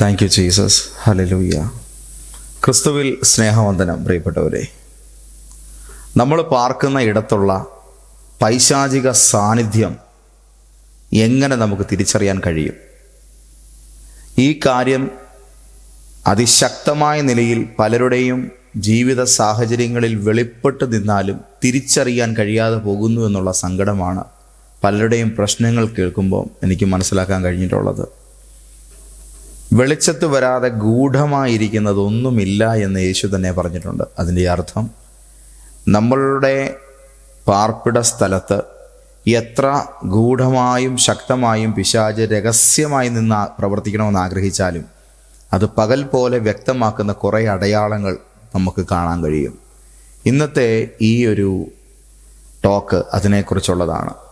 Thank you Jesus hallelujah ക്രിസ്തുവിൽ സ്നേഹവന്ദനം പ്രിയപ്പെട്ടവരെ. നമ്മൾ പാർക്കുന്ന ഇടത്തുള്ള പൈശാചിക സാന്നിധ്യം എങ്ങനെ നമുക്ക് തിരിച്ചറിയാൻ കഴിയും? ഈ കാര്യം അതിശക്തമായ നിലയിൽ പലരുടെയും ജീവിത സാഹചര്യങ്ങളിൽ വെളിപ്പെട്ട് നിന്നാലും തിരിച്ചറിയാൻ കഴിയാതെ പോകുന്നു എന്നുള്ള സങ്കടമാണ് പലരുടെയും പ്രശ്നങ്ങൾ കേൾക്കുമ്പോൾ എനിക്ക് മനസ്സിലാക്കാൻ കഴിഞ്ഞിട്ടുള്ളത്. വെളിച്ചത്ത് വരാതെ ഗൂഢമായിരിക്കുന്നതൊന്നുമില്ല എന്ന് യേശു തന്നെ പറഞ്ഞിട്ടുണ്ട്. അതിന്റെ അർത്ഥം നമ്മളുടെ പാർപ്പിട സ്ഥലത്ത് എത്ര ഗൂഢമായും ശക്തമായും പിശാജ് രഹസ്യമായി നിന്ന് പ്രവർത്തിക്കണമെന്ന് ആഗ്രഹിച്ചാലും അത് പകൽ പോലെ വ്യക്തമാക്കുന്ന കുറേ അടയാളങ്ങൾ നമുക്ക് കാണാൻ കഴിയും. ഇന്നത്തെ ഈ ഒരു ടോക്ക് അതിനെക്കുറിച്ചുള്ളതാണ്.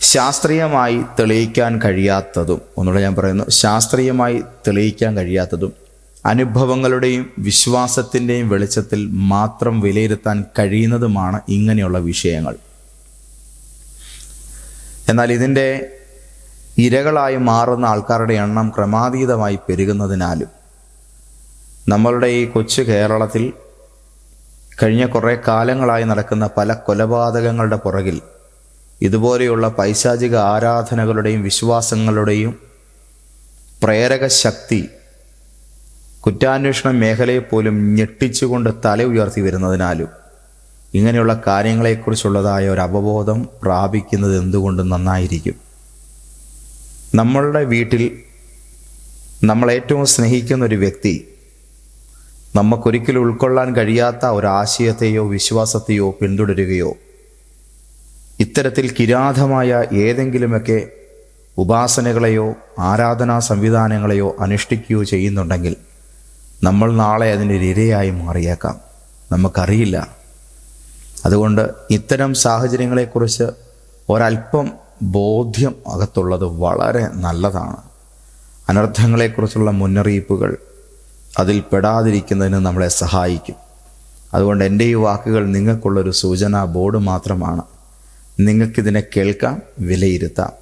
ശാസ്ത്രീയമായി തെളിയിക്കാൻ കഴിയാത്തതും ഒന്നുകൂടെ ഞാൻ പറയുന്നു ശാസ്ത്രീയമായി തെളിയിക്കാൻ കഴിയാത്തതും അനുഭവങ്ങളുടെയും വിശ്വാസത്തിന്റെയും വെളിച്ചത്തിൽ മാത്രം വിലയിരുത്താൻ കഴിയുന്നതുമാണ് ഇങ്ങനെയുള്ള വിഷയങ്ങൾ. എന്നാൽ ഇതിന്റെ ഇരകളായി മാറുന്ന ആൾക്കാരുടെ എണ്ണം ക്രമാതീതമായി പെരുകുന്നതിനാലും നമ്മളുടെ ഈ കൊച്ചു കേരളത്തിൽ കഴിഞ്ഞ കുറേ കാലങ്ങളായി നടക്കുന്ന പല കൊലപാതകങ്ങളുടെ പുറകിൽ ഇതുപോലെയുള്ള പൈശാചിക ആരാധനകളുടെയും വിശ്വാസങ്ങളുടെയും പ്രേരക ശക്തി കുറ്റാന്വേഷണ മേഖലയെ പോലും ഞെട്ടിച്ചുകൊണ്ട് തല ഉയർത്തി വരുന്നതിനാലും ഇങ്ങനെയുള്ള കാര്യങ്ങളെക്കുറിച്ചുള്ളതായ ഒരു അവബോധം പ്രാപിക്കുന്നത് എന്തുകൊണ്ട് നന്നായിരിക്കും? നമ്മളുടെ വീട്ടിൽ നമ്മൾ ഏറ്റവും സ്നേഹിക്കുന്ന ഒരു വ്യക്തി നമുക്കൊരിക്കലും ഉൾക്കൊള്ളാൻ കഴിയാത്ത ഒരാശയത്തെയോ വിശ്വാസത്തെയോ പിന്തുടരുകയോ ഇത്തരത്തിൽ കിരാതമായ ഏതെങ്കിലുമൊക്കെ ഉപാസനകളെയോ ആരാധനാ സംവിധാനങ്ങളെയോ അനുഷ്ഠിക്കുകയോ ചെയ്യുന്നുണ്ടെങ്കിൽ നമ്മൾ നാളെ അതിന്റെ ഇരയായി മാറിയേക്കാം. നമുക്കറിയില്ല. അതുകൊണ്ട് ഇത്തരം സാഹചര്യങ്ങളെക്കുറിച്ച് ഒരല്പം ബോധ്യം അകത്തുള്ളത് വളരെ നല്ലതാണ്. അനർത്ഥങ്ങളെക്കുറിച്ചുള്ള മുന്നറിയിപ്പുകൾ അതിൽ പെടാതിരിക്കുന്നതിന് നമ്മളെ സഹായിക്കും. അതുകൊണ്ട് എന്റെ ഈ വാക്കുകൾ നിങ്ങൾക്കുള്ളൊരു സൂചനാ ബോർഡ് മാത്രമാണ്. നിങ്ങൾക്കിതിനെ കേൾക്കാം വിലയിരുത്താം.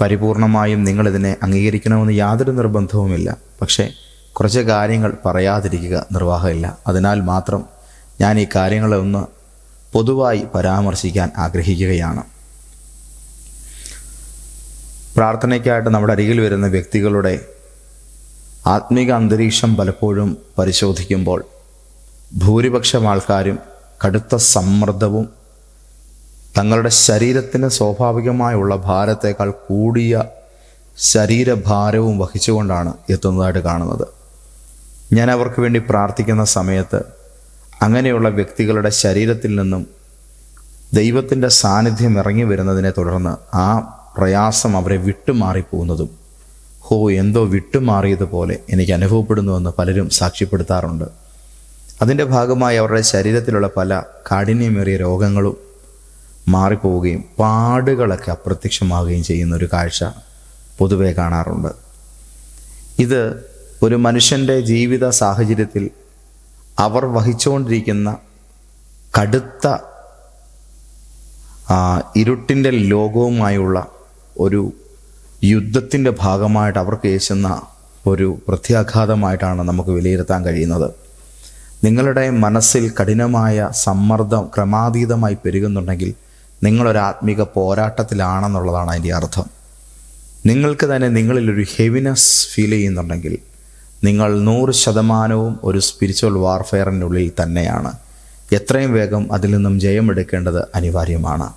പരിപൂർണമായും നിങ്ങളിതിനെ അംഗീകരിക്കണമെന്ന് യാതൊരു നിർബന്ധവുമില്ല. പക്ഷേ കുറച്ച് കാര്യങ്ങൾ പറയാതിരിക്കുക നിർവാഹമില്ല. അതിനാൽ മാത്രം ഞാൻ ഈ കാര്യങ്ങളെ ഒന്ന് പൊതുവായി പരാമർശിക്കാൻ ആഗ്രഹിക്കുകയാണ്. പ്രാർത്ഥനയ്ക്കായിട്ട് നമ്മുടെ അരികിൽ വരുന്ന വ്യക്തികളുടെ ആത്മീക അന്തരീക്ഷം പലപ്പോഴും പരിശോധിക്കുമ്പോൾ ഭൂരിപക്ഷം ആൾക്കാരും കടുത്ത സമ്മർദ്ദവും തങ്ങളുടെ ശരീരത്തിന് സ്വാഭാവികമായുള്ള ഭാരത്തേക്കാൾ കൂടിയ ശരീരഭാരവും വഹിച്ചുകൊണ്ടാണ് എത്തുന്നതായിട്ട് കാണുന്നത്. ഞാൻ അവർക്ക് വേണ്ടി പ്രാർത്ഥിക്കുന്ന സമയത്ത് അങ്ങനെയുള്ള വ്യക്തികളുടെ ശരീരത്തിൽ നിന്നും ദൈവത്തിന്റെ സാന്നിധ്യം ഇറങ്ങി വരുന്നതിനെ തുടർന്ന് ആ പ്രയാസം അവരെ വിട്ടുമാറിപ്പോകുന്നതും ഹോ എന്തോ വിട്ടുമാറിയതുപോലെ എനിക്ക് അനുഭവപ്പെടുന്നുവെന്ന് പലരും സാക്ഷ്യപ്പെടുത്താറുണ്ട്. അതിന്റെ ഭാഗമായി അവരുടെ ശരീരത്തിലുള്ള പല കാഠിന്യമേറിയ രോഗങ്ങളും മാറിപ്പോവുകയും പാടുകളൊക്കെ അപ്രത്യക്ഷമാവുകയും ചെയ്യുന്ന ഒരു കാഴ്ച പൊതുവെ കാണാറുണ്ട്. ഇത് ഒരു മനുഷ്യന്റെ ജീവിത സാഹചര്യത്തിൽ അവർ വഹിച്ചുകൊണ്ടിരിക്കുന്ന കടുത്ത ഇരുട്ടിന്റെ ലോകവുമായുള്ള ഒരു യുദ്ധത്തിന്റെ ഭാഗമായിട്ട് അവർക്ക് ഏശുന്ന ഒരു പ്രത്യാഘാതമായിട്ടാണ് നമുക്ക് വിലയിരുത്താൻ കഴിയുന്നത്. നിങ്ങളുടെ മനസ്സിൽ കഠിനമായ സമ്മർദ്ദം ക്രമാതീതമായി പെരുകുന്നുണ്ടെങ്കിൽ നിങ്ങളൊരു ആത്മീക പോരാട്ടത്തിലാണെന്നുള്ളതാണ് അതിന്റെ അർത്ഥം. നിങ്ങൾക്ക് തന്നെ നിങ്ങളിലൊരു ഹെവിനെസ് ഫീൽ ചെയ്യുന്നുണ്ടെങ്കിൽ നിങ്ങൾ നൂറ് ശതമാനവും ഒരു സ്പിരിച്വൽ വാർഫെയറിന്റെ ഉള്ളിൽ തന്നെയാണ്. എത്രയും വേഗം അതിൽ നിന്നും ജയമെടുക്കേണ്ടത് അനിവാര്യമാണ്.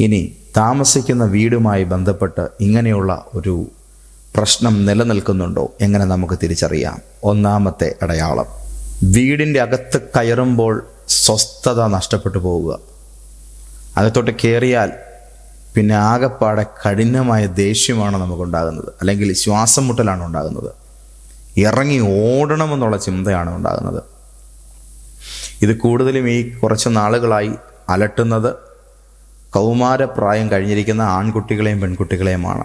ഇനി താമസിക്കുന്ന വീടുമായി ബന്ധപ്പെട്ട് ഇങ്ങനെയുള്ള ഒരു പ്രശ്നം നിലനിൽക്കുന്നുണ്ടോ? എങ്ങനെ നമുക്ക് തിരിച്ചറിയാം. ഒന്നാമത്തെ അടയാളം. വീടിന്റെ അകത്ത് കയറുമ്പോൾ സ്വസ്ഥത നഷ്ടപ്പെട്ടു പോവുക. അകത്തോട്ട് കയറിയാൽ പിന്നെ ആകെപ്പാടെ കഠിനമായ ദേഷ്യമാണ് നമുക്കുണ്ടാകുന്നത്. അല്ലെങ്കിൽ ശ്വാസം മുട്ടലാണ് ഉണ്ടാകുന്നത്. ഇറങ്ങി ഓടണമെന്നുള്ള ചിന്തയാണ് ഉണ്ടാകുന്നത്. ഇത് കൂടുതലും ഈ കുറച്ച് നാളുകളായി അലട്ടുന്നത് കൗമാരപ്രായം കഴിഞ്ഞിരിക്കുന്ന ആൺകുട്ടികളെയും പെൺകുട്ടികളെയുമാണ്.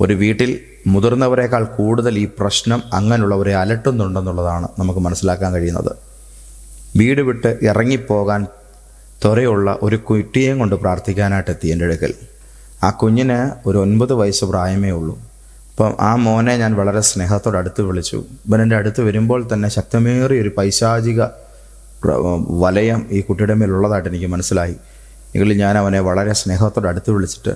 ഒരു വീട്ടിൽ മുതിർന്നവരെക്കാൾ കൂടുതൽ ഈ പ്രശ്നം അങ്ങനെയുള്ളവരെ അലട്ടുന്നുണ്ടെന്നുള്ളതാണ് നമുക്ക് മനസ്സിലാക്കാൻ കഴിയുന്നത്. വീട് വിട്ട് ഇറങ്ങിപ്പോകാൻ ത്വരയുള്ള ഒരു കുട്ടിയെയും കൊണ്ട് പ്രാർത്ഥിക്കാനായിട്ട് എത്തി എന്റെ അടുക്കൽ. ആ കുഞ്ഞിന് ഒരു ഒൻപത് വയസ്സ് പ്രായമേ ഉള്ളൂ. അപ്പം ആ മോനെ ഞാൻ വളരെ സ്നേഹത്തോടെ അടുത്ത് വിളിച്ചു. ഇവൻ എന്റെ അടുത്ത് വരുമ്പോൾ തന്നെ ശക്തമേറിയ ഒരു പൈശാചിക വലയം ഈ കുട്ടിയുടെ മേലുള്ളതായിട്ട് എനിക്ക് മനസ്സിലായി. എങ്കിലും ഞാൻ അവനെ വളരെ സ്നേഹത്തോടെ അടുത്ത് വിളിച്ചിട്ട്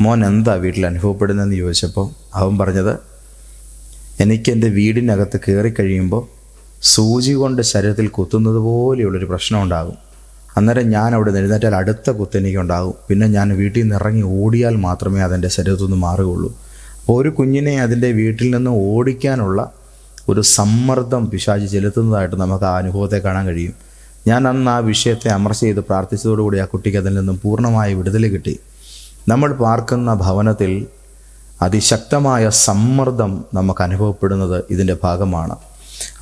മോൻ എന്താ വീട്ടിൽ അനുഭവപ്പെടുന്നതെന്ന് ചോദിച്ചപ്പോൾ അവൻ പറഞ്ഞത് എനിക്ക് എന്റെ വീടിനകത്ത് കയറി കഴിയുമ്പോൾ സൂചി കൊണ്ട് ശരീരത്തിൽ കുത്തുന്നത് പോലെയുള്ളൊരു പ്രശ്നം ഉണ്ടാകും. അന്നേരം ഞാൻ അവിടെ എഴുന്നേറ്റാൽ അടുത്ത കുത്ത് എനിക്കുണ്ടാകും. പിന്നെ ഞാൻ വീട്ടിൽ നിന്ന് ഇറങ്ങി ഓടിയാൽ മാത്രമേ അതെന്റെ ശരീരത്തു നിന്ന് മാറുകയുള്ളൂ. അപ്പോൾ ഒരു കുഞ്ഞിനെ അതിന്റെ വീട്ടിൽ നിന്ന് ഓടിക്കാനുള്ള ഒരു സമ്മർദ്ദം പിശാചി ചെലുത്തുന്നതായിട്ട് നമുക്ക് ആ അനുഭവത്തെ കാണാൻ കഴിയും. ഞാൻ അന്ന് ആ വിഷയത്തെ അമർച്ച ചെയ്ത് പ്രാർത്ഥിച്ചതോടുകൂടി ആ കുട്ടിക്ക് അതിൽ നിന്നും പൂർണമായ വിടുതൽ കിട്ടി. നമ്മൾ പാർക്കുന്ന ഭവനത്തിൽ അതിശക്തമായ സമ്മർദ്ദം നമുക്ക് അനുഭവപ്പെടുന്നത് ഇതിന്റെ ഭാഗമാണ്.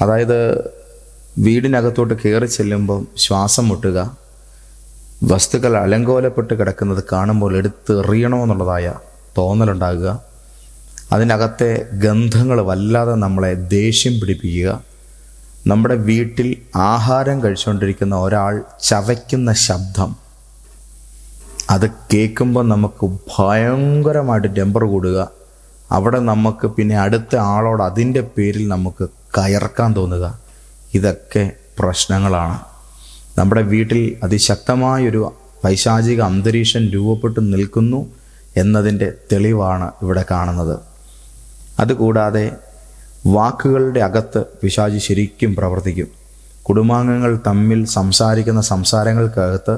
അതായത് വീടിനകത്തോട്ട് കയറി ചെല്ലുമ്പം ശ്വാസം മുട്ടുക വസ്തുക്കൾ അലങ്കോലപ്പെട്ട് കിടക്കുന്നത് കാണുമ്പോൾ എടുത്ത് എറിയണമെന്നുള്ളതായ തോന്നലുണ്ടാകുക. അതിനകത്തെ ഗന്ധങ്ങൾ വല്ലാതെ നമ്മളെ ദേഷ്യം പിടിപ്പിക്കുക. നമ്മുടെ വീട്ടിൽ ആഹാരം കഴിച്ചുകൊണ്ടിരിക്കുന്ന ഒരാൾ ചവയ്ക്കുന്ന ശബ്ദം. അത് കേൾക്കുമ്പോൾ നമുക്ക് ഭയങ്കരമായിട്ട് ടെമ്പർ കൂടുക. അവിടെ നമുക്ക് പിന്നെ അടുത്ത ആളോട് അതിന്റെ പേരിൽ നമുക്ക് കയർക്കാൻ തോന്നുക. ഇതൊക്കെ പ്രശ്നങ്ങളാണ്. നമ്മുടെ വീട്ടിൽ അതിശക്തമായൊരു പൈശാചിക അന്തരീക്ഷം രൂപപ്പെട്ടു നിൽക്കുന്നു എന്നതിന്റെ തെളിവാണ് ഇവിടെ കാണുന്നത്. അതുകൂടാതെ വാക്കുകളുടെ അകത്ത് പിശാചി ശരിക്കും പ്രവർത്തിക്കും. കുടുംബാംഗങ്ങൾ തമ്മിൽ സംസാരിക്കുന്ന സംസാരങ്ങൾക്കകത്ത്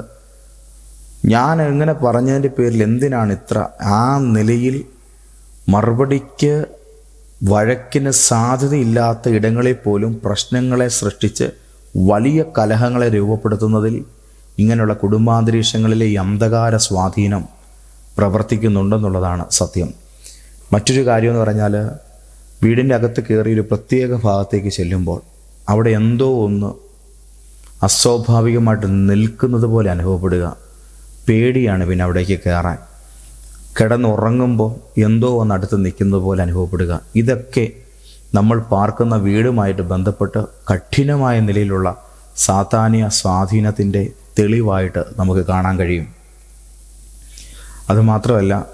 ഞാൻ എങ്ങനെ പറഞ്ഞതിന്റെ പേരിൽ എന്തിനാണ് ഇത്ര ആ നിലയിൽ മറുപടിക്ക് വഴക്കിന് സാധ്യതയില്ലാത്ത ഇടങ്ങളിൽ പോലും പ്രശ്നങ്ങളെ സൃഷ്ടിച്ച് വലിയ കലഹങ്ങളെ രൂപപ്പെടുത്തുന്നതിൽ ഇങ്ങനെയുള്ള കുടുംബാന്തരീക്ഷങ്ങളിലെ അന്ധകാര സ്വാധീനം പ്രവർത്തിക്കുന്നുണ്ടെന്നുള്ളതാണ് സത്യം. മറ്റൊരു കാര്യം എന്ന് പറഞ്ഞാൽ വീടിന്റെ അകത്ത് കയറി ഒരു പ്രത്യേക ഭാഗത്തേക്ക് ചെല്ലുമ്പോൾ അവിടെ എന്തോ ഒന്ന് അസ്വാഭാവികമായിട്ട് നിൽക്കുന്നത് പോലെ അനുഭവപ്പെടുക. പേടിയാണ് പിന്നെ അവിടേക്ക് കയറാൻ. കിടന്നുറങ്ങുമ്പോൾ എന്തോ ഒന്ന് അടുത്ത് നിൽക്കുന്നത് പോലെ അനുഭവപ്പെടുക. ഇതൊക്കെ നമ്മൾ പാർക്കുന്ന വീടുമായിട്ട് ബന്ധപ്പെട്ട് കഠിനമായ നിലയിലുള്ള സാധാന്യ സ്വാധീനത്തിന്റെ തെളിവായിട്ട് നമുക്ക് കാണാൻ കഴിയും. അതുമാത്രമല്ല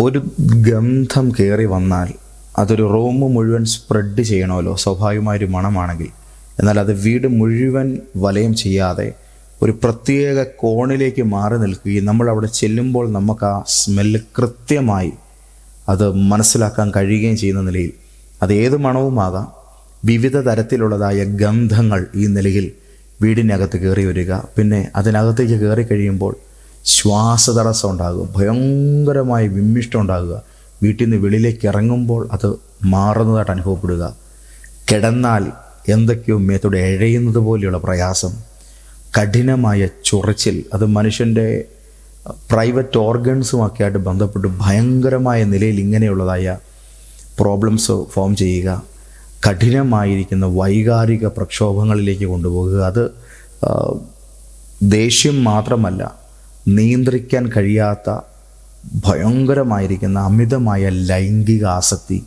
ഒരു ഗന്ധം കയറി വന്നാൽ അതൊരു റൂം മുഴുവൻ സ്പ്രെഡ് ചെയ്യണമല്ലോ സ്വാഭാവികമായൊരു മണമാണെങ്കിൽ. എന്നാൽ അത് വീട് മുഴുവൻ വലയം ചെയ്യാതെ ഒരു പ്രത്യേക കോണിലേക്ക് മാറി നിൽക്കുകയും നമ്മൾ അവിടെ ചെല്ലുമ്പോൾ നമുക്ക് ആ സ്മെല്ല് കൃത്യമായി അത് മനസ്സിലാക്കാൻ കഴിയുകയും ചെയ്യുന്ന നിലയിൽ അത് ഏത് മണവുമാകാം? വിവിധ തരത്തിലുള്ളതായ ഗന്ധങ്ങൾ ഈ നിലയിൽ വീടിനകത്ത് കയറി വരിക. പിന്നെ അതിനകത്തേക്ക് കയറി കഴിയുമ്പോൾ ശ്വാസതടസ്സം ഉണ്ടാകുക ഭയങ്കരമായ വിമ്മിഷ്ടം ഉണ്ടാകുക. വീട്ടിൽ നിന്ന് വെളിയിലേക്ക് ഇറങ്ങുമ്പോൾ അത് മാറുന്നതായിട്ട് അനുഭവപ്പെടുക. കിടന്നാൽ എന്തൊക്കെയോ മേത്തോടെ എഴയുന്നത് പോലെയുള്ള പ്രയാസം. കഠിനമായ ചൊറിച്ചിൽ. അത് മനുഷ്യന്റെ പ്രൈവറ്റ് ഓർഗൻസുമൊക്കെ ആയിട്ട് ബന്ധപ്പെട്ട് ഭയങ്കരമായ നിലയിൽ ഇങ്ങനെയുള്ളതായ പ്രോബ്ലംസ് ഫോം ചെയ്യുക കഠിനമായിരിക്കുന്ന വൈകാരിക പ്രക്ഷോഭങ്ങളിലേക്ക് കൊണ്ടുപോകുക അത് ദേഷ്യം മാത്രമല്ല നിയന്ത്രിക്കാൻ കഴിയാത്ത ഭയങ്കരമായിരിക്കുന്ന അമിതമായ ലൈംഗിക ആസക്തി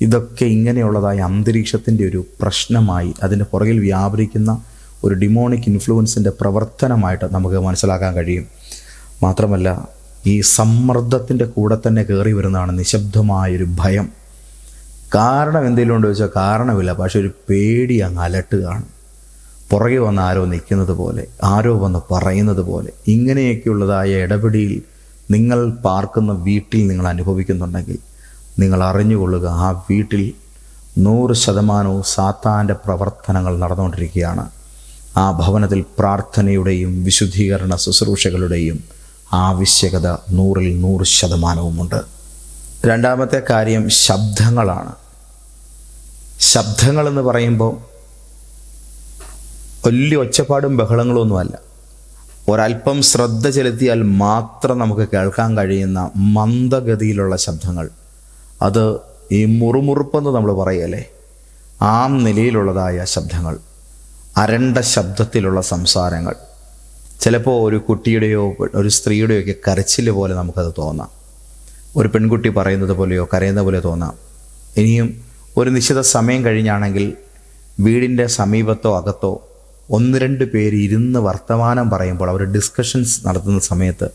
ഇതൊക്കെ ഇങ്ങനെയുള്ളതായ അന്തരീക്ഷത്തിന്റെ ഒരു പ്രശ്നമായി അതിന്റെ പുറകിൽ വ്യാപരിക്കുന്ന ഒരു ഡിമോണിക് ഇൻഫ്ലുവൻസിന്റെ പ്രവർത്തനമായിട്ട് നമുക്ക് മനസ്സിലാക്കാൻ കഴിയും. മാത്രമല്ല ഈ സമ്മർദ്ദത്തിന്റെ കൂടെ തന്നെ കയറി വരുന്നതാണ് നിശബ്ദമായൊരു ഭയം. കാരണം എന്തെങ്കിലും ഉണ്ടോ ചോദിച്ചാൽ കാരണമില്ല പക്ഷെ ഒരു പേടി അങ്ങ് അലട്ടുകയാണ്. പുറകെ വന്ന് ആരോ നിൽക്കുന്നത് പോലെ ആരോ വന്ന് പറയുന്നത് പോലെ ഇങ്ങനെയൊക്കെയുള്ളതായ ഇടപെടിയിൽ നിങ്ങൾ പാർക്കുന്ന വീട്ടിൽ നിങ്ങൾ അനുഭവിക്കുന്നുണ്ടെങ്കിൽ നിങ്ങൾ അറിഞ്ഞുകൊള്ളുക ആ വീട്ടിൽ നൂറ് ശതമാനവും സാത്താന്റെ പ്രവർത്തനങ്ങൾ നടന്നുകൊണ്ടിരിക്കുകയാണ്. ആ ഭവനത്തിൽ പ്രാർത്ഥനയുടെയും വിശുദ്ധീകരണ ശുശ്രൂഷകളുടെയും ആവശ്യകത നൂറിൽ നൂറ് ശതമാനവുമുണ്ട്. രണ്ടാമത്തെ കാര്യം ശബ്ദങ്ങളാണ്. ശബ്ദങ്ങളെന്ന് പറയുമ്പോൾ വലിയ ഒച്ചപ്പാടും ബഹളങ്ങളൊന്നുമല്ല ഒരല്പം ശ്രദ്ധ ചെലുത്തിയാൽ മാത്രം നമുക്ക് കേൾക്കാൻ കഴിയുന്ന മന്ദഗതിയിലുള്ള ശബ്ദങ്ങൾ. അത് ഈ മുറുമുറുപ്പെന്ന് നമ്മൾ പറയല്ലേ? ആ നിലയിലുള്ളതായ ശബ്ദങ്ങൾ. അരണ്ട ശബ്ദത്തിലുള്ള സംസാരങ്ങൾ. ചിലപ്പോൾ ഒരു കുട്ടിയുടെയോ ഒരു സ്ത്രീയുടെയോ ഒക്കെ കരച്ചിൽ പോലെ നമുക്കത് തോന്നാം. ഒരു പെൺകുട്ടി പറയുന്നത് പോലെയോ കരയുന്ന പോലെ തോന്നാം. ഇനിയും ഒരു നിശ്ചിത സമയം കഴിഞ്ഞാണെങ്കിൽ വീടിന്റെ സമീപത്തോ അകത്തോ ഒന്ന് രണ്ട് പേര് ഇരുന്ന് വർത്തമാനം പറയുമ്പോൾ അവർ ഡിസ്കഷൻസ് നടത്തുന്ന സമയത്ത്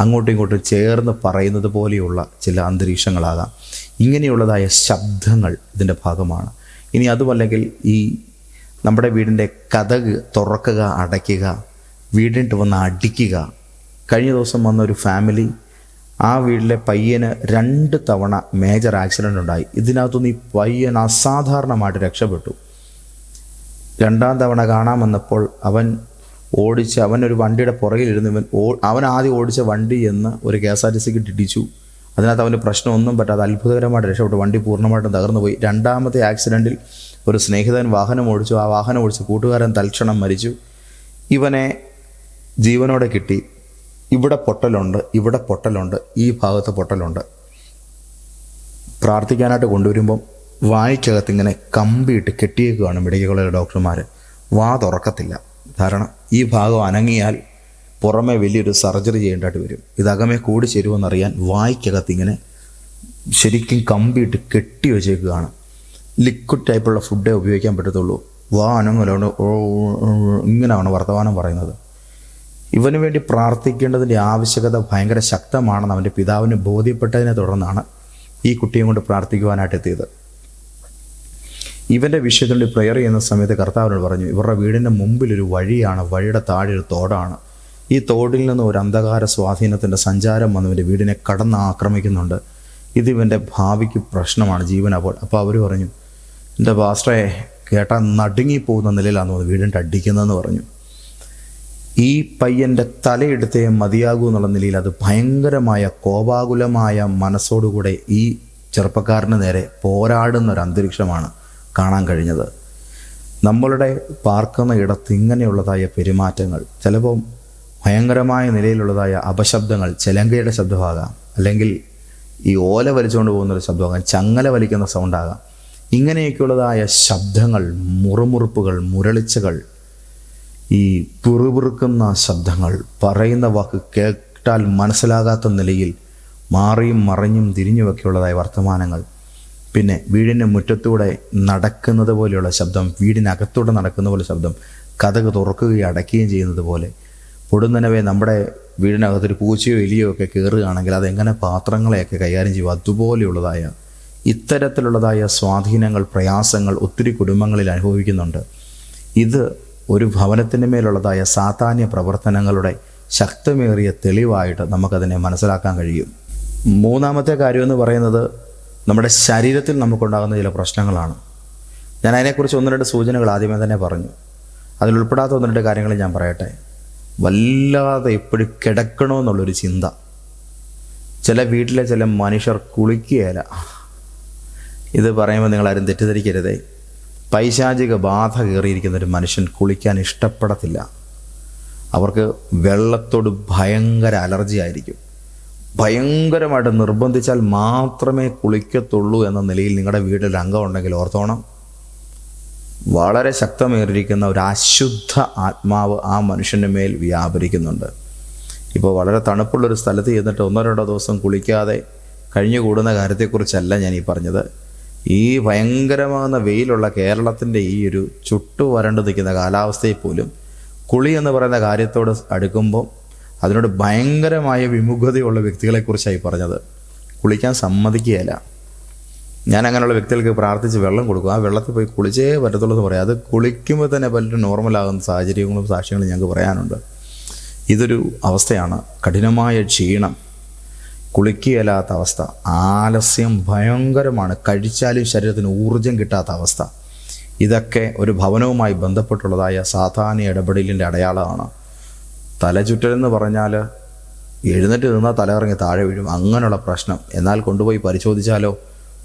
അങ്ങോട്ടും ഇങ്ങോട്ടും ചേർന്ന് പറയുന്നത് പോലെയുള്ള ചില അന്തരീക്ഷങ്ങളാകാം. ഇങ്ങനെയുള്ളതായ ശബ്ദങ്ങൾ ഇതിന്റെ ഭാഗമാണ്. ഇനി അതുമല്ലെങ്കിൽ ഈ നമ്മുടെ വീടിന്റെ കഥക് തുറക്കുക അടയ്ക്കുക വീടിട്ട് വന്ന് അടിക്കുക. കഴിഞ്ഞ ദിവസം വന്ന ഒരു ഫാമിലി ആ വീട്ടിലെ പയ്യന് രണ്ട് തവണ മേജർ ആക്സിഡന്റ് ഉണ്ടായി. ഇതിനകത്തുനിന്ന് ഈ പയ്യൻ അസാധാരണമായിട്ട് രക്ഷപ്പെട്ടു. രണ്ടാം തവണ കാണാൻ വന്നപ്പോൾ അവൻ ഓടിച്ച് അവൻ ഒരു വണ്ടിയുടെ പുറകിലിരുന്ന് ഇവൻ ഓ അവൻ ആദ്യം ഓടിച്ച വണ്ടി എന്ന് ഒരു കെ എസ് ആർ ടി സിക്ക് ഇടിച്ചു അതിനകത്ത് അവന് പ്രശ്നമൊന്നും പറ്റാതെ അത്ഭുതകരമായിട്ട് രക്ഷപ്പെട്ടു. വണ്ടി പൂർണമായിട്ടും തകർന്നു പോയി. രണ്ടാമത്തെ ആക്സിഡന്റിൽ ഒരു സ്നേഹിതൻ വാഹനം ഓടിച്ചു. ആ വാഹനം ഓടിച്ച് കൂട്ടുകാരൻ തൽക്ഷണം മരിച്ചു. ഇവനെ ജീവനോടെ കിട്ടി. ഇവിടെ പൊട്ടലുണ്ട് ഇവിടെ പൊട്ടലുണ്ട് ഈ ഭാഗത്ത് പൊട്ടലുണ്ട്. പ്രാർത്ഥിക്കാനായിട്ട് കൊണ്ടുവരുമ്പം വായിക്കകത്ത് ഇങ്ങനെ കമ്പിയിട്ട് കെട്ടിയേക്കുകയാണ് മെഡിക്കൽ കോളേജ് ഡോക്ടർമാർ വാ തുറക്കത്തില്ല. കാരണം ഈ ഭാഗം അനങ്ങിയാൽ പുറമെ വലിയൊരു സർജറി ചെയ്യേണ്ടതായിട്ട് വരും. ഇതകമേ കൂടി ചേരുമെന്നറിയാൻ വായിക്കകത്ത് ഇങ്ങനെ ശരിക്കും കമ്പിയിട്ട് കെട്ടി വെച്ചേക്കുകയാണ് ലിക്വിഡ് ടൈപ്പുള്ള ഫുഡേ ഉപയോഗിക്കാൻ പറ്റത്തുള്ളൂ. വാ അനങ്ങലോണ്ട് ഇങ്ങനെയാണ് വർത്തമാനം പറയുന്നത്. ഇവന് വേണ്ടി പ്രാർത്ഥിക്കേണ്ടതിന്റെ ആവശ്യകത ഭയങ്കര ശക്തമാണെന്ന് അവന്റെ പിതാവിന് ബോധ്യപ്പെട്ടതിനെ തുടർന്നാണ് ഈ കുട്ടിയെ കൊണ്ട് പ്രാർത്ഥിക്കുവാനായിട്ട് എത്തിയത്. ഇവന്റെ വിഷയത്തിൽ പ്രെയർ ചെയ്യുന്ന സമയത്ത് കർത്താവിനോട് പറഞ്ഞു ഇവരുടെ വീടിന്റെ മുമ്പിലൊരു വഴിയാണ് വഴിയുടെ താഴെ ഒരു തോടാണ്. ഈ തോടിൽ നിന്ന് ഒരു അന്ധകാര സ്വാധീനത്തിന്റെ സഞ്ചാരം വന്ന് ഇവന്റെ വീടിനെ കടന്ന് ആക്രമിക്കുന്നുണ്ട്. ഇത് ഇവന്റെ ഭാവിക്ക് പ്രശ്നമാണ് ജീവൻ അപ്പോൾ അപ്പോൾ അവർ പറഞ്ഞു എന്റെ പാസ്റ്ററെ കേട്ടാൽ നടുങ്ങിപ്പോകുന്ന നിലയിലാണ് തോന്നുന്നത് വീടിന്റെ അടിക്കുന്നതെന്ന് പറഞ്ഞു. ഈ പയ്യന്റെ തലയെടുത്തേ മതിയാകൂ എന്നുള്ള നിലയിൽ അത് ഭയങ്കരമായ കോപാകുലമായ മനസ്സോടുകൂടെ ഈ ചെറുപ്പക്കാരന് നേരെ പോരാടുന്ന ഒരു അന്തരീക്ഷമാണ് കാണാൻ കഴിഞ്ഞത്. നമ്മളുടെ പാർക്കുന്ന ഇടത്ത് ഇങ്ങനെയുള്ളതായ പെരുമാറ്റങ്ങൾ ചിലപ്പോൾ ഭയങ്കരമായ നിലയിലുള്ളതായ അപശബ്ദങ്ങൾ ചിലങ്കയുടെ ശബ്ദമാകാം അല്ലെങ്കിൽ ഈ ഓല വലിച്ചുകൊണ്ട് പോകുന്ന ഒരു ശബ്ദമാകാം ചങ്ങല വലിക്കുന്ന സൗണ്ടാകാം ഇങ്ങനെയൊക്കെയുള്ളതായ ശബ്ദങ്ങൾ മുറുമുറുപ്പുകൾ മുരളിച്ചകൾ ഈ പിറുപിറുക്കുന്ന ശബ്ദങ്ങൾ പറയുന്ന വാക്ക് കേട്ടാൽ മനസ്സിലാകാത്ത നിലയിൽ മാറിയും മറിഞ്ഞും തിരിഞ്ഞുമൊക്കെയുള്ളതായ വർത്തമാനങ്ങൾ. പിന്നെ വീടിന്റെ മുറ്റത്തൂടെ നടക്കുന്നത് പോലെയുള്ള ശബ്ദം വീടിനകത്തൂടെ നടക്കുന്ന പോലെ ശബ്ദം കഥക് തുറക്കുകയും അടയ്ക്കുകയും ചെയ്യുന്നത് പോലെ. പൊടുന്നനവേ നമ്മുടെ വീടിനകത്തൊരു പൂച്ചയോ എലിയോ ഒക്കെ കയറുകയാണെങ്കിൽ അതെങ്ങനെ പാത്രങ്ങളെയൊക്കെ കൈകാര്യം ചെയ്യുക അതുപോലെയുള്ളതായ ഇത്തരത്തിലുള്ളതായ സ്വാധീനങ്ങൾ പ്രയാസങ്ങൾ ഒത്തിരി കുടുംബങ്ങളിൽ അനുഭവിക്കുന്നുണ്ട്. ഇത് ഒരു ഭവനത്തിന്റെ മേലുള്ളതായ സാധാന്യ പ്രവർത്തനങ്ങളുടെ ശക്തമേറിയ തെളിവായിട്ട് നമുക്കതിനെ മനസ്സിലാക്കാൻ കഴിയും. മൂന്നാമത്തെ കാര്യം എന്ന് പറയുന്നത് നമ്മുടെ ശരീരത്തിൽ നമുക്കുണ്ടാകുന്ന ചില പ്രശ്നങ്ങളാണ്. ഞാൻ അതിനെക്കുറിച്ച് ഒന്ന് രണ്ട് സൂചനകൾ ആദ്യമേ തന്നെ പറഞ്ഞു. അതിലുൾപ്പെടാത്ത ഒന്ന് രണ്ട് കാര്യങ്ങൾ ഞാൻ പറയട്ടെ. വല്ലാതെ എപ്പോഴും കിടക്കണമെന്നുള്ളൊരു ചിന്ത. ചില വീട്ടിലെ ചില മനുഷ്യർ കുളിക്കുകയില്ല ഇത് പറയുമ്പോൾ നിങ്ങളാരും തെറ്റിദ്ധരിക്കരുതേ. പൈശാചിക ബാധ കയറിയിരിക്കുന്ന ഒരു മനുഷ്യൻ കുളിക്കാൻ ഇഷ്ടപ്പെടത്തില്ല. അവർക്ക് വെള്ളത്തോട് ഭയങ്കര അലർജി ആയിരിക്കും. ഭയങ്കരമായിട്ട് നിർബന്ധിച്ചാൽ മാത്രമേ കുളിക്കത്തുള്ളൂ എന്ന നിലയിൽ നിങ്ങളുടെ വീട്ടിൽ അംഗം ഉണ്ടെങ്കിൽ ഓർത്തോണം. വളരെ ശക്തമേറിയിരിക്കുന്ന ഒരു അശുദ്ധ ആത്മാവ് ആ മനുഷ്യന്റെ മേൽ വ്യാപരിക്കുന്നുണ്ട്. ഇപ്പോൾ വളരെ തണുപ്പുള്ളൊരു സ്ഥലത്ത് ചെന്നിട്ട് ഒന്നോ രണ്ടോ ദിവസം കുളിക്കാതെ കഴിഞ്ഞുകൂടുന്ന കാര്യത്തെക്കുറിച്ചല്ല ഞാൻ ഈ പറഞ്ഞത്. ഈ ഭയങ്കരമാകുന്ന വെയിലുള്ള കേരളത്തിന്റെ ഈ ഒരു ചുട്ടു വരണ്ടു നിൽക്കുന്ന കാലാവസ്ഥയിൽ പോലും കുളി എന്ന് പറയുന്ന കാര്യത്തോട് അടുക്കുമ്പോൾ അതിനോട് ഭയങ്കരമായ വിമുഖതയുള്ള വ്യക്തികളെക്കുറിച്ചായി പറഞ്ഞത്. കുളിക്കാൻ സമ്മതിക്കുകയില്ല. ഞാൻ അങ്ങനെയുള്ള വ്യക്തികൾക്ക് പ്രാർത്ഥിച്ച് വെള്ളം കൊടുക്കും. ആ വെള്ളത്തിൽ പോയി കുളിച്ചേ പറ്റത്തുള്ളൂ എന്ന് പറയാം. അത് കുളിക്കുമ്പോൾ തന്നെ പലരും നോർമലാകുന്ന സാഹചര്യങ്ങളും സാക്ഷ്യങ്ങളും ഞങ്ങൾക്ക് പറയാനുണ്ട്. ഇതൊരു അവസ്ഥയാണ്. കഠിനമായ ക്ഷീണം. കുളിക്കുകയില്ലാത്ത അവസ്ഥ. ആലസ്യം ഭയങ്കരമാണ്. കഴിച്ചാലും ശരീരത്തിന് ഊർജം കിട്ടാത്ത അവസ്ഥ. ഇതൊക്കെ ഒരു ഭവനവുമായി ബന്ധപ്പെട്ടുള്ളതായ സാധാരണ ഇടപെടലിന്റെ അടയാളമാണ്. തലചുറ്റലെന്ന് പറഞ്ഞാൽ എഴുന്നേറ്റ് നിന്നാൽ തലയിറങ്ങി താഴെ വീഴും. അങ്ങനെയുള്ള പ്രശ്നം. എന്നാൽ കൊണ്ടുപോയി പരിശോധിച്ചാലോ?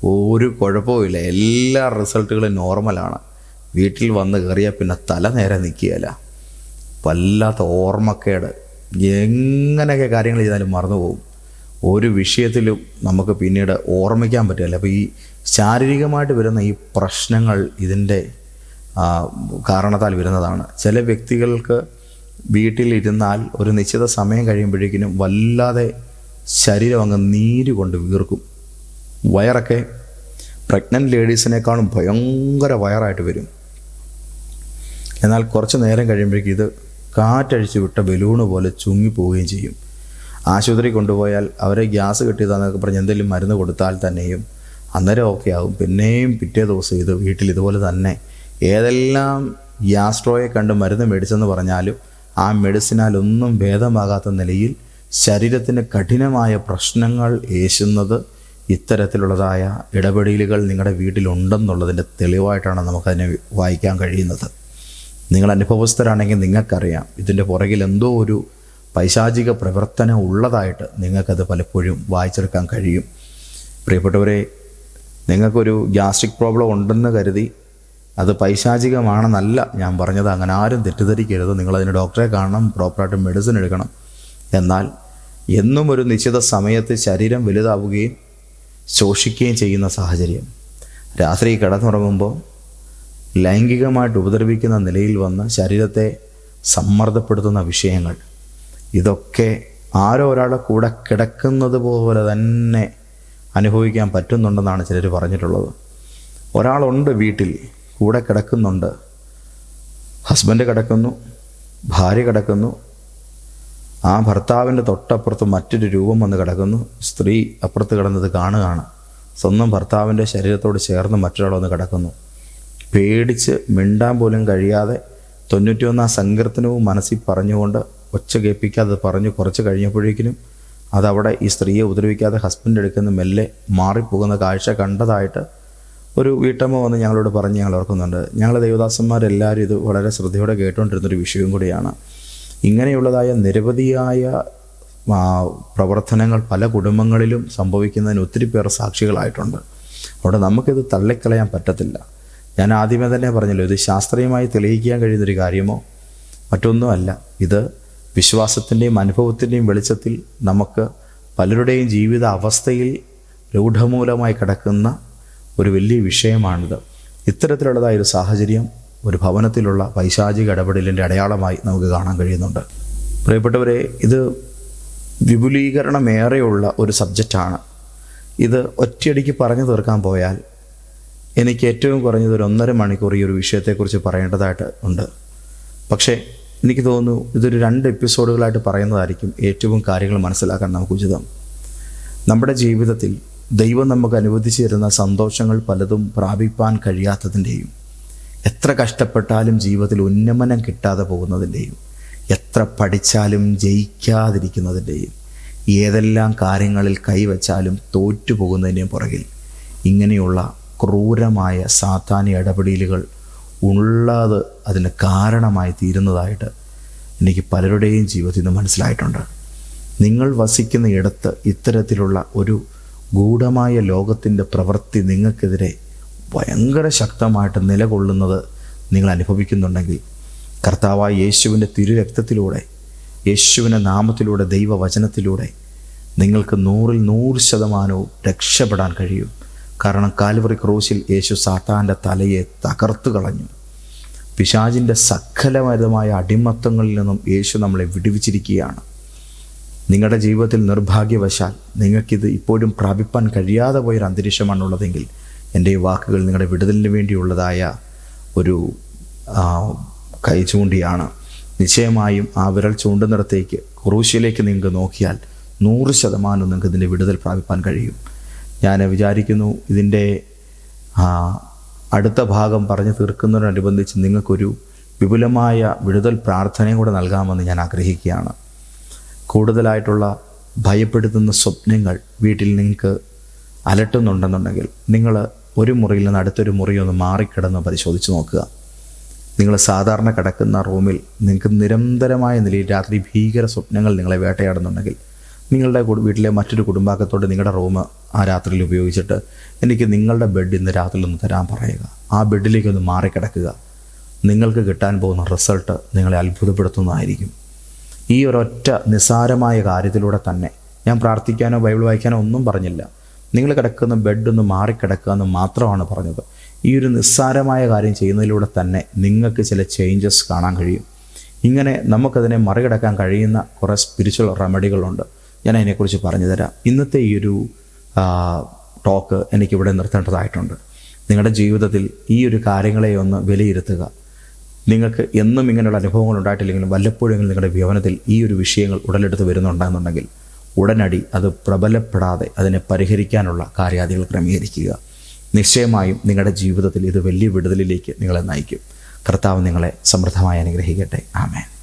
ഒരു കുഴപ്പവുമില്ല എല്ലാ റിസൾട്ടുകളും നോർമലാണ്. വീട്ടിൽ വന്ന് കയറിയാൽ പിന്നെ തല നേരെ നിൽക്കുകയില്ല വല്ലാത്ത ഓർമ്മക്കേട്. എങ്ങനെയൊക്കെ കാര്യങ്ങൾ ചെയ്താലും മറന്നു പോകും ഒരു വിഷയത്തിലും നമുക്ക് പിന്നീട് ഓർമ്മിക്കാൻ പറ്റില്ല. അപ്പോൾ ഈ ശാരീരികമായിട്ട് വരുന്ന ഈ പ്രശ്നങ്ങൾ ഇതിന്റെ കാരണത്താൽ വരുന്നതാണ്. ചില വ്യക്തികൾക്ക് വീട്ടിലിരുന്നാൽ ഒരു നിശ്ചിത സമയം കഴിയുമ്പോഴേക്കിനും വല്ലാതെ ശരീരം അങ്ങ് നീര് കൊണ്ട് വീർക്കും. വയറൊക്കെ പ്രഗ്നന്റ് ലേഡീസിനേക്കാളും ഭയങ്കര വയറായിട്ട് വരും. എന്നാൽ കുറച്ച് നേരം കഴിയുമ്പോഴേക്കും ഇത് കാറ്റഴിച്ച് വിട്ട ബലൂണ് പോലെ ചുങ്ങിപ്പോവുകയും ചെയ്യും. ആശുപത്രി കൊണ്ടുപോയാൽ അവരെ ഗ്യാസ് കിട്ടിയതാണെന്നൊക്കെ പറഞ്ഞ് എന്തെങ്കിലും മരുന്ന് കൊടുത്താൽ തന്നെയും അന്നേരം ഓക്കെ ആകും പിന്നെയും പിറ്റേ ദിവസം ഇത് വീട്ടിൽ ഇതുപോലെ തന്നെ ഏതെല്ലാം ഗ്യാസ്ട്രോയെ കണ്ട് മരുന്ന് മേടിച്ചെന്ന് പറഞ്ഞാലും ആ മെഡിസിനാലൊന്നും ഭേദമാകാത്ത നിലയിൽ ശരീരത്തിന് കഠിനമായ പ്രശ്നങ്ങൾ ഏശുന്നത് ഇത്തരത്തിലുള്ളതായ ഇടപെടലുകൾ നിങ്ങളുടെ വീട്ടിലുണ്ടെന്നുള്ളതിന്റെ തെളിവായിട്ടാണ് നമുക്കതിനെ വായിക്കാൻ കഴിയുന്നത്. നിങ്ങൾ അനുഭവസ്ഥരാണെങ്കിൽ നിങ്ങൾക്കറിയാം ഇതിന്റെ പുറകിൽ എന്തോ ഒരു പൈശാചിക പ്രവർത്തനം ഉള്ളതായിട്ട് നിങ്ങൾക്കത് പലപ്പോഴും വായിച്ചെടുക്കാൻ കഴിയും. പ്രിയപ്പെട്ടവരെ നിങ്ങൾക്കൊരു ഗ്യാസ്ട്രിക് പ്രോബ്ലം ഉണ്ടെന്ന് കരുതി അത് പൈശാചികമാണെന്നല്ല ഞാൻ പറഞ്ഞത്. അങ്ങനെ ആരും തെറ്റിദ്ധരിക്കരുത്. നിങ്ങളതിന് ഡോക്ടറെ കാണണം പ്രോപ്പറായിട്ട് മെഡിസിൻ എടുക്കണം. എന്നാൽ എന്നും ഒരു നിശ്ചിത സമയത്ത് ശരീരം വലുതാവുകയും ശോഷിക്കുകയും ചെയ്യുന്ന സാഹചര്യം. രാത്രി കിടന്നുറങ്ങുമ്പോൾ ലൈംഗികമായിട്ട് ഉപദ്രവിക്കുന്ന നിലയിൽ വന്ന് ശരീരത്തെ സമ്മർദ്ദപ്പെടുത്തുന്ന വിഷയങ്ങൾ ഇതൊക്കെ ആരോ ഒരാളെ കൂടെ കിടക്കുന്നത് പോലെ തന്നെ അനുഭവിക്കാൻ പറ്റുന്നുണ്ടെന്നാണ് ചിലർ പറഞ്ഞിട്ടുള്ളത്. ഒരാളുണ്ട് വീട്ടിൽ കൂടെ കിടക്കുന്നുണ്ട്. ഹസ്ബൻഡ് കിടക്കുന്നു ഭാര്യ കിടക്കുന്നു. ആ ഭർത്താവിന്റെ തൊട്ടപ്പുറത്ത് മറ്റൊരു രൂപം വന്ന് കിടക്കുന്നു. സ്ത്രീ അപ്പുറത്ത് കിടന്നത് കാണുകയാണ്. സ്വന്തം ഭർത്താവിന്റെ ശരീരത്തോട് ചേർന്ന് മറ്റൊരാൾ വന്ന് കിടക്കുന്നു. പേടിച്ച് മിണ്ടാൻ പോലും കഴിയാതെ തൊണ്ണൂറ്റിയൊന്നാം സങ്കീർത്തനവും മനസ്സിൽ പറഞ്ഞുകൊണ്ട് ഒച്ച കേൾപ്പിക്കാതെ പറഞ്ഞു കുറച്ച് കഴിഞ്ഞപ്പോഴേക്കിനും അതവിടെ ഈ സ്ത്രീയെ ഉപദ്രവിക്കാതെ ഹസ്ബൻഡ് എടുക്കുന്ന മെല്ലെ മാറിപ്പോകുന്ന കാഴ്ച കണ്ടതായിട്ട് ഒരു വീട്ടമ്മ വന്ന് ഞങ്ങളോട് പറഞ്ഞ് ഞങ്ങൾ ഓർക്കുന്നുണ്ട്. ഞങ്ങൾ ദേവദാസന്മാരെല്ലാവരും ഇത് വളരെ ശ്രദ്ധയോടെ കേട്ടുകൊണ്ടിരുന്നൊരു വിഷയവും കൂടിയാണ്. ഇങ്ങനെയുള്ളതായ നിരവധിയായ പ്രവർത്തനങ്ങൾ പല കുടുംബങ്ങളിലും സംഭവിക്കുന്നതിന് ഒത്തിരി പേർ സാക്ഷികളായിട്ടുണ്ട്. അവിടെ നമുക്കിത് തള്ളിക്കളയാൻ പറ്റത്തില്ല. ഞാൻ ആദ്യമേ തന്നെ പറഞ്ഞല്ലോ ഇത് ശാസ്ത്രീയമായി തെളിയിക്കാൻ കഴിയുന്നൊരു കാര്യമോ? മറ്റൊന്നുമല്ല. ഇത് വിശ്വാസത്തിന്റെയും അനുഭവത്തിന്റെയും വെളിച്ചത്തിൽ നമുക്ക് പലരുടെയും ജീവിത അവസ്ഥയിൽ രൂഢമൂലമായി കിടക്കുന്ന ഒരു വലിയ വിഷയമാണിത്. ഇത്തരത്തിലുള്ളതായ ഒരു സാഹചര്യം ഒരു ഭവനത്തിലുള്ള പൈശാചിക ഇടപെടലിന്റെ അടയാളമായി നമുക്ക് കാണാൻ കഴിയുന്നുണ്ട്. പ്രിയപ്പെട്ടവരെ ഇത് വിപുലീകരണമേറെയുള്ള ഒരു സബ്ജക്റ്റാണ്. ഇത് ഒറ്റയടിക്ക് പറഞ്ഞു തീർക്കാൻ പോയാൽ എനിക്ക് ഏറ്റവും കുറഞ്ഞത് ഒരു ഒന്നര മണിക്കൂർ ഈ ഒരു വിഷയത്തെക്കുറിച്ച് പറയേണ്ടതായിട്ട് ഉണ്ട്. പക്ഷേ എനിക്ക് തോന്നുന്നു ഇതൊരു രണ്ട് എപ്പിസോഡുകളായിട്ട് പറയുന്നതായിരിക്കും ഏറ്റവും കാര്യങ്ങൾ മനസ്സിലാക്കാൻ നമുക്ക് ഉചിതം. നമ്മുടെ ജീവിതത്തിൽ ദൈവം നമുക്ക് അനുവദിച്ചു തരുന്ന സന്തോഷങ്ങൾ പലതും പ്രാപിപ്പാൻ കഴിയാത്തതിന്റെയും എത്ര കഷ്ടപ്പെട്ടാലും ജീവിതത്തിൽ ഉന്നമനം കിട്ടാതെ പോകുന്നതിന്റെയും എത്ര പഠിച്ചാലും ജയിക്കാതിരിക്കുന്നതിന്റെയും ഏതെല്ലാം കാര്യങ്ങളിൽ കൈവച്ചാലും തോറ്റു പോകുന്നതിന്റെയും പുറകിൽ ഇങ്ങനെയുള്ള ക്രൂരമായ സാത്താന്യ ഇടപെടലുകൾ ഉള്ളത് അതിന് കാരണമായി തീരുന്നതായിട്ട് എനിക്ക് പലരുടെയും ജീവിതത്തിൽ നിന്ന് മനസ്സിലായിട്ടുണ്ട്. നിങ്ങൾ വസിക്കുന്ന ഇടത്ത് ഇത്തരത്തിലുള്ള ഒരു ഗൂഢമായ ലോകത്തിന്റെ പ്രവൃത്തി നിങ്ങൾക്കെതിരെ ഭയങ്കര ശക്തമായിട്ട് നിലകൊള്ളുന്നത് നിങ്ങൾ അനുഭവിക്കുന്നുണ്ടെങ്കിൽ കർത്താവായ യേശുവിന്റെ തിരുരക്തത്തിലൂടെ യേശുവിന്റെ നാമത്തിലൂടെ ദൈവവചനത്തിലൂടെ നിങ്ങൾക്ക് നൂറിൽ നൂറ് ശതമാനവും രക്ഷപ്പെടാൻ കഴിയും. കാരണം കാൽവറി ക്രൂശിൽ യേശു സാത്താന്റെ തലയെ തകർത്തു കളഞ്ഞു. പിശാചിന്റെ സകലമരമായ അടിമത്തങ്ങളിൽ നിന്നും യേശു നമ്മളെ വിടുവിച്ചിരിക്കുകയാണ്. നിങ്ങളുടെ ജീവിതത്തിൽ നിർഭാഗ്യവശാൽ നിങ്ങൾക്കിത് ഇപ്പോഴും പ്രാപിപ്പാൻ കഴിയാതെ പോയൊരു അന്തരീക്ഷമാണുള്ളതെങ്കിൽ എന്റെ ഈ വാക്കുകൾ നിങ്ങളുടെ വിടുതലിന് വേണ്ടിയുള്ളതായ ഒരു കൈ ചൂണ്ടിയാണ്. നിശ്ചയമായും ആ വിരൽ ചൂണ്ടുന്നിടത്തേക്ക് ക്രൂശിലേക്ക് നിങ്ങൾക്ക് നോക്കിയാൽ നൂറ് ശതമാനം നിങ്ങൾക്ക് ഇതിന്റെ വിടുതൽ പ്രാപിപ്പാൻ കഴിയും. ഞാൻ വിചാരിക്കുന്നു ഇതിന്റെ അടുത്ത ഭാഗം പറഞ്ഞു തീർക്കുന്നതിനോടനുബന്ധിച്ച് നിങ്ങൾക്കൊരു വിപുലമായ വിടുതൽ പ്രാർത്ഥനയും കൂടെ നൽകാമെന്ന് ഞാൻ ആഗ്രഹിക്കുകയാണ്. കൂടുതലായിട്ടുള്ള ഭയപ്പെടുത്തുന്ന സ്വപ്നങ്ങൾ വീട്ടിൽ നിങ്ങൾക്ക് അലട്ടുന്നുണ്ടെന്നുണ്ടെങ്കിൽ നിങ്ങൾ ഒരു മുറിയിൽ നിന്ന് അടുത്തൊരു മുറി ഒന്ന് മാറിക്കിടന്ന് പരിശോധിച്ച് നോക്കുക. നിങ്ങൾ സാധാരണ കിടക്കുന്ന റൂമിൽ നിങ്ങൾക്ക് നിരന്തരമായ നിലയിൽ രാത്രി ഭീകര സ്വപ്നങ്ങൾ നിങ്ങളെ വേട്ടയാടുന്നുണ്ടെങ്കിൽ നിങ്ങളുടെ വീട്ടിലെ മറ്റൊരു കുടുംബാംഗത്തോട് നിങ്ങളുടെ റൂം ആ രാത്രിയിൽ ഉപയോഗിച്ചിട്ട് എനിക്ക് നിങ്ങളുടെ ബെഡ് ഇന്ന് രാത്രിയിൽ ഒന്ന് തരാൻ പറയുക. ആ ബെഡിലേക്ക് ഒന്ന് മാറിക്കിടക്കുക. നിങ്ങൾക്ക് കിട്ടാൻ പോകുന്ന റിസൾട്ട് നിങ്ങളെ അത്ഭുതപ്പെടുത്തുന്നതായിരിക്കും. ഈ ഒരൊറ്റ നിസ്സാരമായ കാര്യത്തിലൂടെ തന്നെ ഞാൻ പ്രാർത്ഥിക്കാനോ ബൈബിൾ വായിക്കാനോ ഒന്നും പറഞ്ഞില്ല. നിങ്ങൾ കിടക്കുന്ന ബെഡ് ഒന്ന് മാറിക്കിടക്കുക എന്ന് മാത്രമാണ് പറഞ്ഞത്. ഈ ഒരു നിസ്സാരമായ കാര്യം ചെയ്യുന്നതിലൂടെ തന്നെ നിങ്ങൾക്ക് ചില ചേഞ്ചസ് കാണാൻ കഴിയും. ഇങ്ങനെ നമുക്കതിനെ മറികടക്കാൻ കഴിയുന്ന കുറേ സ്പിരിച്വൽ റെമഡികളുണ്ട് ഞാൻ അതിനെക്കുറിച്ച് പറഞ്ഞു തരാം ഇന്നത്തെ ഈ ഒരു ടോക്ക് എനിക്കിവിടെ നിർത്തേണ്ടതായിട്ടുണ്ട്. നിങ്ങളുടെ ജീവിതത്തിൽ ഈ ഒരു കാര്യങ്ങളെ ഒന്ന് വിലയിരുത്തുക. നിങ്ങൾക്ക് എന്നും ഇങ്ങനെയുള്ള അനുഭവങ്ങൾ ഉണ്ടായിട്ടില്ലെങ്കിലും വല്ലപ്പോഴും നിങ്ങളുടെ വ്യവനത്തിൽ ഈ ഒരു വിഷയങ്ങൾ ഉടലെടുത്ത് വരുന്നുണ്ടെന്നുണ്ടെങ്കിൽ ഉടനടി അത് പ്രബലപ്പെടാതെ അതിനെ പരിഹരിക്കാനുള്ള കാര്യാദികൾ ക്രമീകരിക്കുക. നിശ്ചയമായും നിങ്ങളുടെ ജീവിതത്തിൽ ഇത് വലിയ വിടുതലിലേക്ക് നിങ്ങളെ നയിക്കും. കർത്താവ് നിങ്ങളെ സമൃദ്ധമായി അനുഗ്രഹിക്കട്ടെ. ആമേൻ.